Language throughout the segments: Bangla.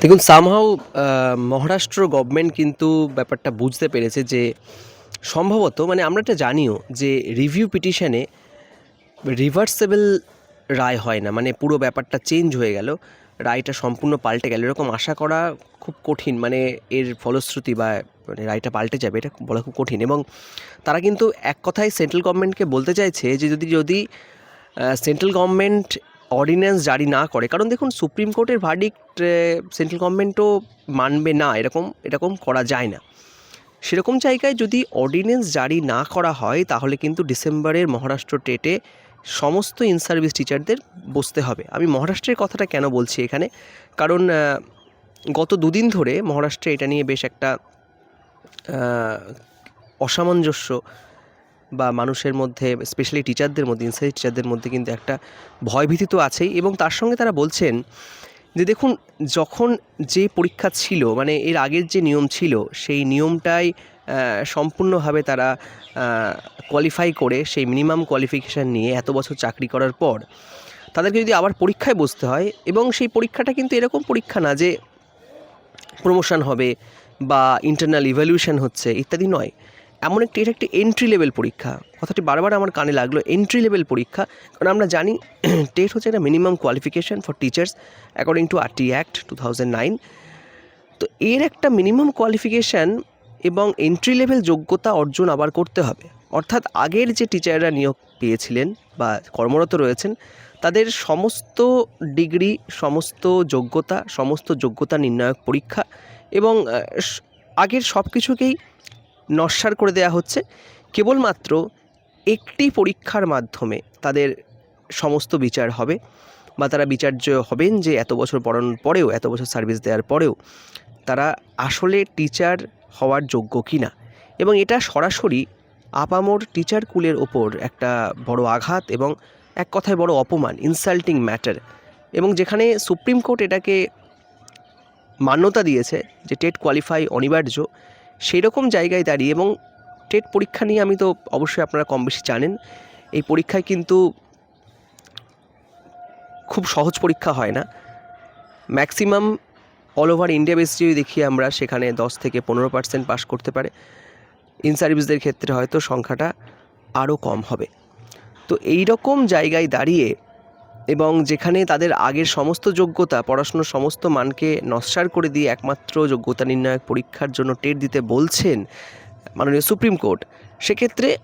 দেখুন সামহাও মহারাষ্ট্র গভর্নমেন্ট কিন্তু ব্যাপারটা বুঝতে পেরেছে যে সম্ভবত মানে আমরা এটা জানিও যে রিভিউ পিটিশনে রিভার্সেবল রায় হয় না মানে পুরো ব্যাপারটা চেঞ্জ হয়ে গেল, রায়টা সম্পূর্ণ পাল্টে গেল। এরকম আশা করা খুব কঠিন মানে এর ফলশ্রুতি বা মানে রায়টা পাল্টে যাবে, এটা বলা খুব কঠিন। এবং তারা কিন্তু এক কথায় সেন্ট্রাল গভর্নমেন্টকে বলতে চাইছে যে যদি যদি সেন্ট্রাল গভর্নমেন্ট অর্ডিন্যান্স জারি না করে। কারণ দেখুন সুপ্রিম কোর্টের ভার্ডিক্ট সেন্ট্রাল গভর্নমেন্টও মানবে না, এরকম এরকম করা যায় না। সেরকম জায়গায় যদি অর্ডিন্যান্স জারি না করা হয়, তাহলে কিন্তু ডিসেম্বরের মহারাষ্ট্র টেটে সমস্ত ইন সার্ভিস টিচারদের বসতে হবে। আমি মহারাষ্ট্রের কথাটা কেন বলছি এখানে? কারণ গত দুদিন ধরে মহারাষ্ট্রে এটা নিয়ে বেশ একটা অসামঞ্জস্য বা মানুষের মধ্যে স্পেশালি টিচারদের মধ্যে ইনসাইড টিচারদের মধ্যে কিন্তু একটা ভয়ভীতি তো আছেই এবং তার সঙ্গে তারা বলছেন যে দেখুন, যখন যে পরীক্ষা ছিল মানে এর আগের যে নিয়ম ছিল, সেই নিয়মটাই সম্পূর্ণভাবে তারা কোয়ালিফাই করে সেই মিনিমাম কোয়ালিফিকেশান নিয়ে এত বছর চাকরি করার পর, তাদেরকে যদি আবার পরীক্ষায় বসতে হয় এবং সেই পরীক্ষাটা কিন্তু এরকম পরীক্ষা না যে প্রমোশন হবে বা ইন্টারনাল ইভ্যালুয়েশন হচ্ছে, ইত্যাদি নয়। এমন একটি, এটা একটি এন্ট্রি লেভেল পরীক্ষা। কথাটি বারবার আমার কানে লাগল এন্ট্রি লেভেল পরীক্ষা। কারণ আমরা জানি টেট হচ্ছে একটা minimum qualification for teachers according to RT act two nine তো এর একটা মিনিমাম কোয়ালিফিকেশান এবং এন্ট্রি লেভেল যোগ্যতা অর্জন আবার করতে হবে। অর্থাৎ আগের যে টিচাররা নিয়োগ পেয়েছিলেন বা কর্মরত রয়েছেন, তাদের সমস্ত ডিগ্রি, সমস্ত যোগ্যতা সমস্ত যোগ্যতা নির্ণায়ক পরীক্ষা এবং আগের সব কিছুকেই নস্যার করে দেওয়া হচ্ছে। কেবলমাত্র একটি পরীক্ষার মাধ্যমে তাদের সমস্ত বিচার হবে বা তারা বিচার্য হবেন যে এত বছর পড়ানোর পরেও, এত বছর সার্ভিস দেওয়ার পরেও তারা আসলে টিচার হওয়ার যোগ্য কি না এবং এটা সরাসরি আপামোর টিচার কুলের ওপর একটা বড় আঘাত এবং এক কথায় বড় অপমান ইনসাল্টিং ম্যাটার এবং যেখানে সুপ্রিম কোর্ট এটাকে মান্যতা দিয়েছে যে টেট কোয়ালিফাই অনিবার্য সেই রকম জায়গায় দাঁড়িয়ে এবং টেট পরীক্ষা নিয়ে আমি তো অবশ্যই আপনারা কম বেশি জানেন, এই পরীক্ষায় কিন্তু খুব সহজ পরীক্ষা হয় না। Maximum all over India base যদি দেখি আমরা, সেখানে দশ থেকে পনেরো পার্সেন্ট পাস করতে পারে। ইন সার্ভিসদের ক্ষেত্রে হয়তো সংখ্যাটা আরও কম হবে। তো এই রকম জায়গায় দাঁড়িয়ে এবং যেখানে তাদের আগের সমস্ত যোগ্যতা, পড়াশুনোর সমস্ত মানকে নস্যার করে দিয়ে একমাত্র যোগ্যতা নির্ণায়ক পরীক্ষার জন্য টেট দিতে বলছেন মাননীয় সুপ্রিম কোর্ট, সেক্ষেত্রে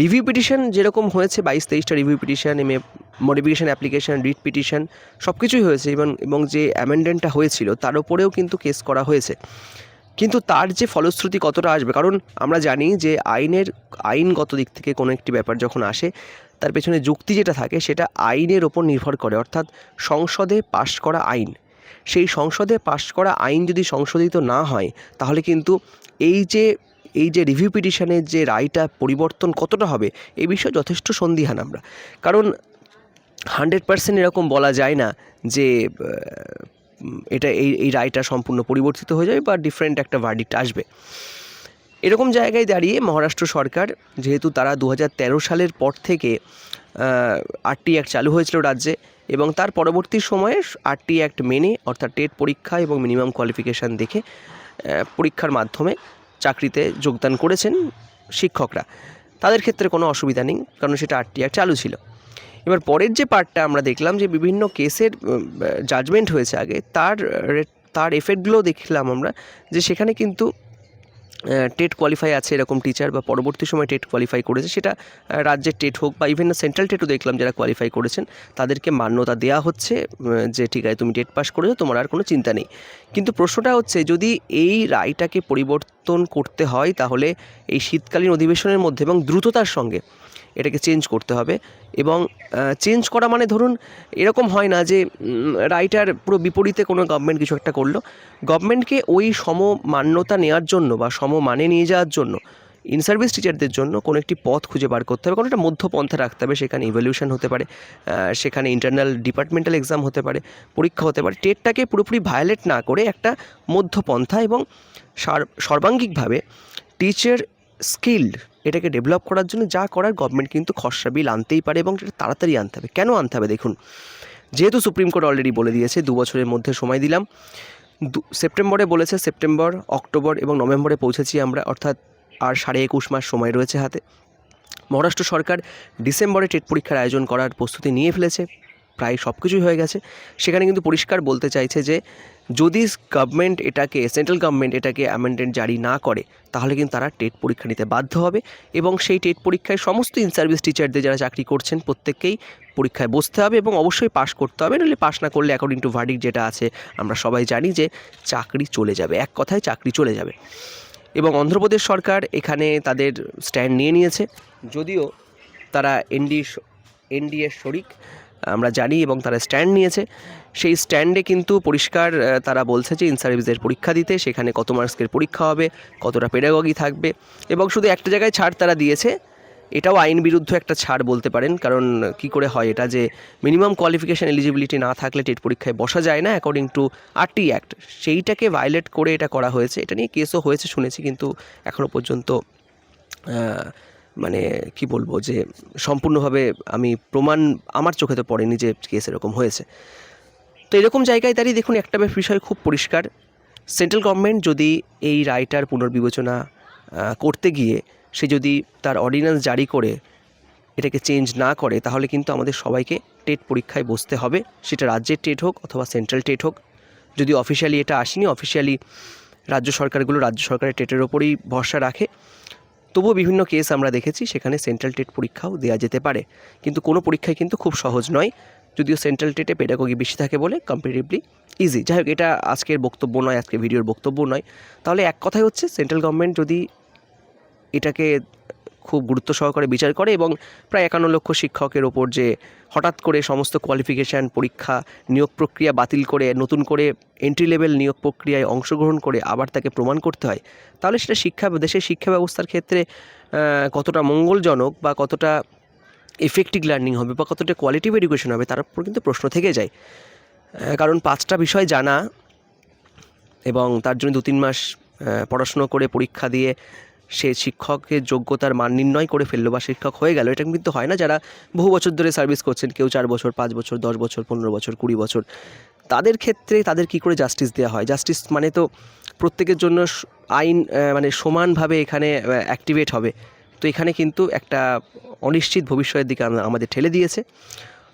রিভিউ পিটিশন যেরকম হয়েছে, বাইশ তেইশটা review petition M A modification application writ petition সব কিছুই হয়েছে এবং এবং যে অ্যামেন্ডেন্টটা হয়েছিল তার উপরেও কিন্তু কেস করা হয়েছে। কিন্তু তার যে ফলশ্রুতি কতটা আসবে? কারণ আমরা জানি যে আইনের, আইনগত দিক থেকে কোনো একটি ব্যাপার যখন আসে তার পেছনে যুক্তি যেটা থাকে সেটা আইনের ওপর নির্ভর করে, অর্থাৎ সংসদে পাশ করা আইন। সেই সংসদে পাশ করা আইন যদি সংশোধিত না হয়, তাহলে কিন্তু এই যে এই যে রিভিউ পিটিশনের যে রায়টা পরিবর্তন কতটা হবে এই বিষয়ে যথেষ্ট সন্দিহান আমরা। কারণ হান্ড্রেড পার্সেন্ট এরকম বলা যায় না যে এটা এই এই রায়টা সম্পূর্ণ পরিবর্তিত হয়ে যাবে বা ডিফারেন্ট একটা ভার্ডিক্ট আসবে। এরকম জায়গায় দাঁড়িয়ে মহারাষ্ট্র সরকার, যেহেতু তারা দু হাজার তেরো সালের পর থেকে আরটি অ্যাক্ট চালু হয়েছিল রাজ্যে এবং তার পরবর্তী সময়ে আরটি অ্যাক্ট মেনে, অর্থাৎ টেট পরীক্ষা এবং মিনিমাম কোয়ালিফিকেশান দেখে পরীক্ষার মাধ্যমে চাকরিতে যোগদান করেছেন শিক্ষকরা। তাদের ক্ষেত্রে কোনো অসুবিধা নেই, কারণ সেটা আরটি অ্যাক্ট চালু ছিল। এবার পরের যে পার্টটা আমরা দেখলাম যে বিভিন্ন কেসের জাজমেন্ট হয়েছে আগে, তার তার এফেক্টগুলো দেখলাম আমরা, যে সেখানে কিন্তু টেট কোয়ালিফাই আছে এরকম টিচার বা পরবর্তী সময় টেট কোয়ালিফাই করেছে, সেটা রাজ্যের টেট হোক বা ইভেন সেন্ট্রাল টেটও দেখলাম যারা কোয়ালিফাই করেছেন, তাদেরকে মান্যতা দেওয়া হচ্ছে যে ঠিক আছে তুমি টেট পাস করেছ, তোমার আর কোনো চিন্তা নেই। কিন্তু প্রশ্নটা হচ্ছে, যদি এই রায়টাকে পরিবর্তন করতে হয়, তাহলে এই শীতকালীন অধিবেশনের মধ্যে এবং দ্রুততার সঙ্গে এটাকে চেঞ্জ করতে হবে। এবং চেঞ্জ করা মানে ধরুন, এরকম হয় না যে রাইটার পুরো বিপরীতে কোনো গভর্নমেন্ট কিছু একটা করল। গভর্নমেন্টকে ওই সম মান্যতা নেওয়ার জন্য বা সম মানে নিয়ে যাওয়ার জন্য ইন সার্ভিস টিচারদের জন্য কোনো একটি পথ খুঁজে বার করতে হবে। কোনো একটা মধ্যপন্থা রাখতে হবে, সেখানে ইভলিউশন হতে পারে সেখানে ইন্টারনাল ডিপার্টমেন্টাল এক্সাম হতে পারে, পরীক্ষা হতে পারে। টেটটাকে পুরোপুরি ভায়োলেট না করে একটা মধ্যপন্থা এবং সার- সর্বাঙ্গিকভাবে টিচার স্কিল্ড এটাকে ডেভেলপ করার জন্য যা করার গভর্নমেন্ট কিন্তু খসড়া বিল আনতেই পারে এবং সেটা তাড়াতাড়ি আনতে হবে। কেন আনতে হবে দেখুন? যেহেতু সুপ্রিম কোর্ট অলরেডি বলে দিয়েছে, দু বছরের মধ্যে সময় দিলাম। সেপ্টেম্বরে বলেছে, সেপ্টেম্বর, অক্টোবর এবং নভেম্বরে পৌঁছেছি আমরা, অর্থাৎ আর সাড়ে একুশ মাস সময় রয়েছে হাতে। মহারাষ্ট্র সরকার ডিসেম্বরে টেট পরীক্ষার আয়োজন করার প্রস্তুতি নিয়ে ফেলেছে। প্রায় সব কিছুই হয়ে গেছে। সেখানে কিন্তু পরিষ্কার বলতে চাইছে যে, যদি গভর্নমেন্ট এটাকে সেন্ট্রাল গভর্নমেন্ট এটাকে অ্যামেন্ডেন্ট জারি না করে, তাহলে কিন্তু তারা টেট পরীক্ষা নিতে বাধ্য হবে এবং সেই টেট পরীক্ষায় সমস্ত ইন সার্ভিস টিচারদের যারা চাকরি করছেন প্রত্যেককেই পরীক্ষায় বসতে হবে এবং অবশ্যই পাশ করতে হবে। নইলে পাশ না করলে অ্যাকর্ডিং টু ভার্ডিক যেটা আছে, আমরা সবাই জানি যে চাকরি চলে যাবে, এক কথায় চাকরি চলে যাবে। এবং অন্ধ্রপ্রদেশ সরকার এখানে তাদের স্ট্যান্ড নিয়ে নিয়েছে। যদিও তারা এনডি এনডিএর শরিক আমরা জানি এবং তারা স্ট্যান্ড নিয়েছে। সেই স্ট্যান্ডে কিন্তু পরিষ্কার তারা বলছে যে ইন সার্ভিসের পরীক্ষা দিতে, সেখানে কত মার্কসের পরীক্ষা হবে, কতটা পেডাগগি থাকবে এবং শুধু একটা জায়গায় ছাড় তারা দিয়েছে। এটাও আইন বিরুদ্ধ একটা ছাড় বলতে পারেন, কারণ কি করে হয় এটা যে মিনিমাম কোয়ালিফিকেশান এলিজিবিলিটি না থাকলে টেট পরীক্ষায় বসা যায় না অ্যাকর্ডিং টু আরটি অ্যাক্ট সেইটাকে ভায়োলেট করে এটা করা হয়েছে। এটা নিয়ে কেসও হয়েছে, শুনেছি, কিন্তু এখনও পর্যন্ত মানে কি বলব যে সম্পূর্ণভাবে আমি প্রমাণ আমার চোখে তো পড়েনি যে কেস এরকম হয়েছে। তো এরকম জায়গায় দাঁড়িয়ে দেখুন, একটা বিষয় খুব পরিষ্কার। সেন্ট্রাল গভর্নমেন্ট যদি এই রায়টার পুনর্বিবেচনা করতে গিয়ে সে যদি তার অর্ডিন্যান্স জারি করে, এটাকে চেঞ্জ না করে, তাহলে কিন্তু আমাদের সবাইকে টেট পরীক্ষায় বসতে হবে। সেটা রাজ্যের টেট হোক অথবা সেন্ট্রাল টেট হোক। যদি অফিসিয়ালি এটা আসেনি অফিসিয়ালি রাজ্য সরকারগুলো রাজ্য সরকারের টেটের ওপরেই ভরসা রাখে। তবুও বিভিন্ন কেস আমরা দেখেছি, সেখানে সেন্ট্রাল টেট পরীক্ষাও দেওয়া যেতে পারে। কিন্তু কোনো পরীক্ষায় কিন্তু খুব সহজ নয়। যদিও সেন্ট্রাল টেটে পেডাগোগি বেশি থাকে বলে কম্পারেটিভলি ইজি যাই হোক, এটা আজকের বক্তব্য নয় আজকে ভিডিওর বক্তব্য নয়। তাহলে এক কথাই হচ্ছে সেন্ট্রাল গভর্নমেন্ট যদি এটাকে খুব গুরুত্ব সহকারে বিচার করে এবং প্রায় একান্ন লক্ষ শিক্ষকের ওপর যে হঠাৎ করে সমস্ত কোয়ালিফিকেশান পরীক্ষা, নিয়োগ প্রক্রিয়া বাতিল করে, নতুন করে এন্ট্রি লেভেল নিয়োগ প্রক্রিয়ায় অংশগ্রহণ করে আবার তাকে প্রমাণ করতে হয়, তাহলে সেটা শিক্ষা, দেশের শিক্ষা ব্যবস্থার ক্ষেত্রে কতটা মঙ্গলজনক বা কতটা এফেক্টিভ লার্নিং হবে বা কতটা কোয়ালিটিভ এডুকেশন হবে তার উপর কিন্তু প্রশ্ন থেকে যায়। কারণ পাঁচটা বিষয় জানা এবং তার জন্য দু তিন মাস পড়াশুনো করে পরীক্ষা দিয়ে সে শিক্ষকের যোগ্যতার মান নির্ণয় করে ফেলল বা শিক্ষক হয়ে গেল। এটা কিন্তু হয় না যারা বহু বছর ধরে সার্ভিস করছেন, কেউ চার বছর, পাঁচ বছর, দশ বছর, পনেরো বছর, কুড়ি বছর। তাদের ক্ষেত্রে তাদের কি করে জাস্টিস দেওয়া হয়? জাস্টিস মানে তো প্রত্যেকের জন্য আইন মানে সমানভাবে এখানে অ্যাক্টিভেট হবে। তো এখানে কিন্তু একটা অনিশ্চিত ভবিষ্যতের দিকে আমাদের ঠেলে দিয়েছে।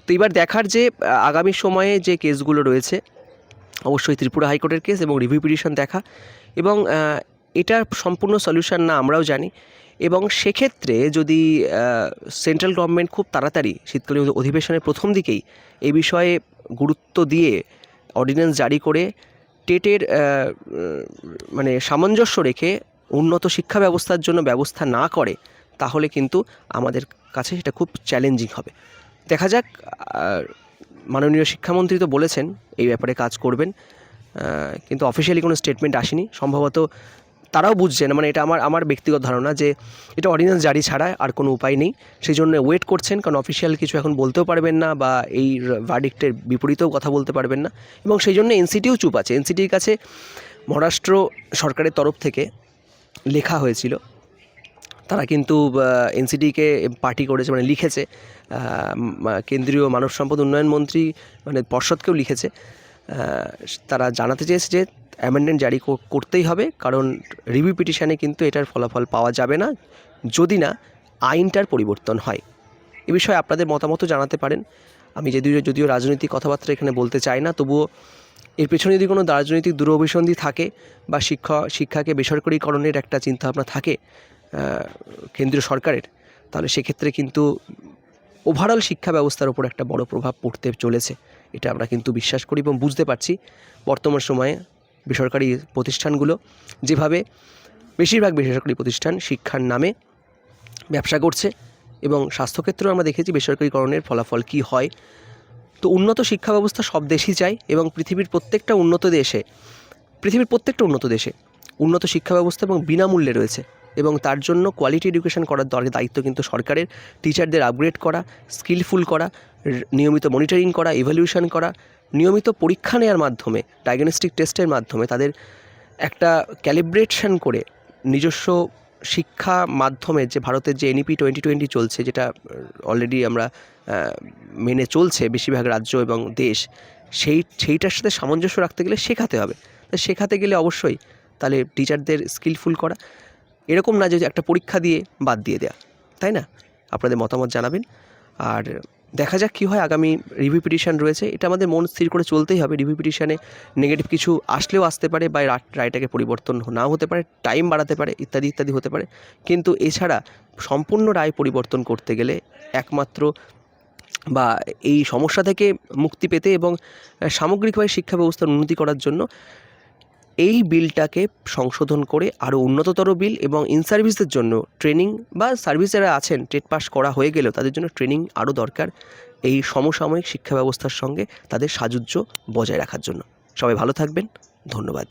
তো এবার দেখার যে আগামী সময়ে যে কেসগুলো রয়েছে, অবশ্যই ত্রিপুরা হাইকোর্টের কেস এবং রিভিউ পিটিশন দেখা। এবং এটার সম্পূর্ণ সলিউশন না আমরাও জানি। এবং সেক্ষেত্রে যদি সেন্ট্রাল গভর্নমেন্ট খুব তাড়াতাড়ি শীতকালীন অধিবেশনের প্রথম দিকেই এই বিষয়ে গুরুত্ব দিয়ে অর্ডিন্যান্স জারি করে টেটের মানে সামঞ্জস্য রেখে উন্নত শিক্ষা ব্যবস্থার জন্য ব্যবস্থা না করে, তাহলে কিন্তু আমাদের কাছে সেটা খুব চ্যালেঞ্জিং হবে। দেখা যাক মাননীয় শিক্ষামন্ত্রী তো বলেছেন, এই ব্যাপারে কাজ করবেন কিন্তু অফিসিয়ালি কোনো স্টেটমেন্ট আসেনি। সম্ভবত তারাও বুঝছেন মানে এটা আমার আমার ব্যক্তিগত ধারণা যে এটা অর্ডিন্যান্স জারি ছাড়া আর কোনো উপায় নেই। সেই জন্য ওয়েট করছেন, কারণ অফিসিয়াল কিছু এখন বলতেও পারবেন না বা এই ভার্ডিক্টের বিপরীতেও কথা বলতে পারবেন না। এবং সেই জন্য এনসিটিও চুপ আছে। এনসিটির কাছে মহারাষ্ট্র সরকারের তরফ থেকে লেখা হয়েছিল। তারা কিন্তু এনসিটিকে পার্টি করেছে মানে লিখেছে। কেন্দ্রীয় মানব সম্পদ উন্নয়ন মন্ত্রী মানে পর্ষদকেও লিখেছে। তারা জানাতে চেয়েছে যে অ্যামেন্ডমেন্ট জারি করতেই হবে, কারণ রিভিউ পিটিশনে কিন্তু এটার ফলাফল পাওয়া যাবে না, যদি না আইনটার পরিবর্তন হয়। এ বিষয়ে আপনাদের মতামতও জানাতে পারেন। আমি যদিও যদিও রাজনৈতিক কথাবার্তা এখানে বলতে চাই না, তবুও এর পেছনে যদি কোনো রাজনৈতিক দুরভিসন্ধি থাকে বা শিক্ষা, শিক্ষাকে বেসরকারীকরণের একটা চিন্তাভাবনা থাকে কেন্দ্রীয় সরকারের, তাহলে সেক্ষেত্রে কিন্তু ওভারঅল শিক্ষা ব্যবস্থার ওপর একটা বড় প্রভাব পড়তে চলেছে। এটা আমরা কিন্তু বিশ্বাস করি এবং বুঝতে পারছি। বর্তমান সময়ে বেসরকারি প্রতিষ্ঠানগুলো। যেভাবে বেশিরভাগ বেসরকারি প্রতিষ্ঠান শিক্ষার নামে ব্যবসা করছে এবং স্বাস্থ্যক্ষেত্রেও আমরা দেখেছি বেসরকারিকরণের ফলাফল কী হয়। তো উন্নত শিক্ষা ব্যবস্থা সব দেশই চাই এবং পৃথিবীর প্রত্যেকটা উন্নত দেশে, পৃথিবীর প্রত্যেকটা উন্নত দেশে উন্নত শিক্ষা ব্যবস্থা এবং বিনামূল্যে রয়েছে এবং তার জন্য কোয়ালিটি এডুকেশন করার দরকার দায়িত্ব কিন্তু সরকারের। টিচারদের আপগ্রেড করা স্কিলফুল করা, নিয়মিত মনিটরিং করা ইভ্যালুয়েশন করা নিয়মিত পরীক্ষা নেওয়ার মাধ্যমে ডায়াগনস্টিক টেস্টের মাধ্যমে তাদের একটা ক্যালিব্রেশন করে নিজস্ব শিক্ষা মাধ্যমে যে ভারতের যে এনইপি টোয়েন্টি টোয়েন্টি চলছে, যেটা অলরেডি আমরা মেনে চলছে বেশিরভাগ রাজ্য এবং দেশ, সেই, সেইটার সাথে সামঞ্জস্য রাখতে গেলে শেখাতে হবে। তো শেখাতে গেলে অবশ্যই তাহলে টিচারদের স্কিলফুল করা, এরকম না যে একটা পরীক্ষা দিয়ে বাদ দিয়ে দেওয়া তাই না? আপনাদের মতামত জানাবেন। আর দেখা যাক কী হয়, আগামী রিভিউ পিটিশন রয়েছে। এটা আমাদের মন স্থির করে চলতেই হবে। রিভিউ পিটিশনে নেগেটিভ কিছু আসলেও আসতে পারে বা রায়টাকে পরিবর্তন নাও হতে পারে টাইম বাড়াতে পারে, ইত্যাদি ইত্যাদি হতে পারে। কিন্তু এছাড়া সম্পূর্ণ রায় পরিবর্তন করতে গেলে একমাত্র বা এই সমস্যা থেকে মুক্তি পেতে এবং সামগ্রিকভাবে শিক্ষা ব্যবস্থার উন্নতি করার জন্য এই বিলটাকে সংশোধন করে আরও উন্নততর বিল এবং ইন সার্ভিসদের জন্য ট্রেনিং বা সার্ভিস যারা আছেন, টেট পাস করা হয়ে গেলেও তাদের জন্য ট্রেনিং আরও দরকার এই সমসাময়িক শিক্ষা ব্যবস্থার সঙ্গে তাদের সাযুজ্য বজায় রাখার জন্য। সবাই ভালো থাকবেন। ধন্যবাদ।